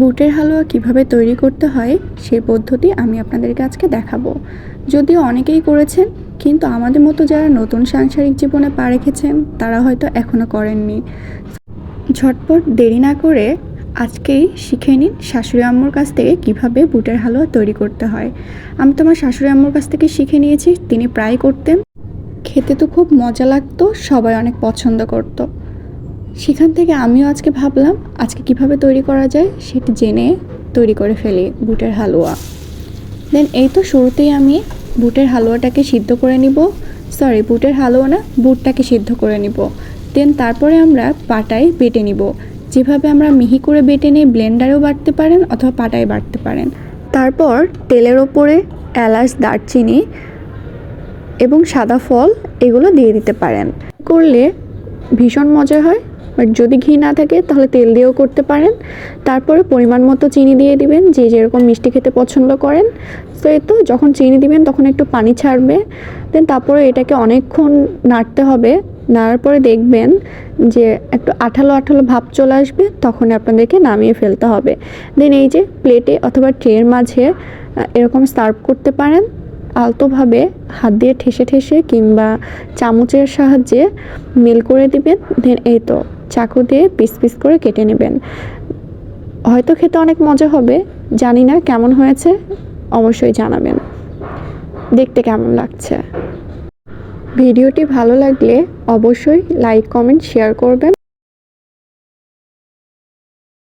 বুটের হালুয়া কীভাবে তৈরি করতে হয় সেই পদ্ধতি আমি আপনাদেরকে আজকে দেখাবো। যদিও অনেকেই করেছেন, কিন্তু আমাদের মতো যারা নতুন সাংসারিক জীবনে পা রেখেছেন, তারা হয়তো এখনও করেননি। ঝটপট দেরি না করে আজকেই শিখে নিন শাশুড়ি আম্মুর কাছ থেকে কীভাবে বুটের হালুয়া তৈরি করতে হয়। আমি তো আমার শাশুড়ি আম্মুর কাছ থেকে শিখে নিয়েছি, তিনি প্রায় করতেন। খেতে তো খুব মজা লাগতো, সবাই অনেক পছন্দ করতো। সেখান থেকে আমিও আজকে ভাবলাম, আজকে কীভাবে তৈরি করা যায় সেটি জেনে তৈরি করে ফেলি বুটের হালুয়া। দেন এই তো শুরুতেই আমি বুটের হালুয়াটাকে সিদ্ধ করে নিব। সরি বুটের হালুয়া না, বুটটাকে সিদ্ধ করে নিব। দেন তারপরে আমরা পাটায় বেটে নিব। যেভাবে আমরা মিহি করে বেটে নিই, ব্লেন্ডারেও বাটতে পারেন অথবা পাটায় বাটতে পারেন। তারপর তেলের ওপরে এলাচ, দারচিনি এবং সাদা ফল এগুলো দিয়ে দিতে পারেন। করলে ভীষণ মজা হয়। বাট যদি ঘি না থাকে, তাহলে তেল দিয়েও করতে পারেন। তারপরে পরিমাণ মতো চিনি দিয়ে দিবেন, যে যেরকম মিষ্টি খেতে পছন্দ করেন। তো এই তো যখন চিনি দিবেন, তখন একটু পানি ছাড়বে। দেন তারপরে এটাকে অনেকক্ষণ নাড়তে হবে। নাড়ার পরে দেখবেন যে একটু আঠালো আঠালো ভাব চলে আসবে, তখন আপনাদেরকে নামিয়ে ফেলতে হবে। দেন এই যে প্লেটে অথবা ট্রের মাঝে এরকম সার্ভ করতে পারেন। আলতোভাবে হাত দিয়ে ঠেসে ঠেসে কিংবা চামচের সাহায্যে মিল করে দিবেন। দেন এই তো। চাকু দিয়ে পিস পিস করে কেটে নেবেন। হয়তো খেতে অনেক মজা হবে, জানি না কেমন হয়েছে, অবশ্যই জানাবেন। দেখতে কেমন লাগছে। ভিডিওটি ভালো লাগলে অবশ্যই লাইক কমেন্ট শেয়ার করবেন।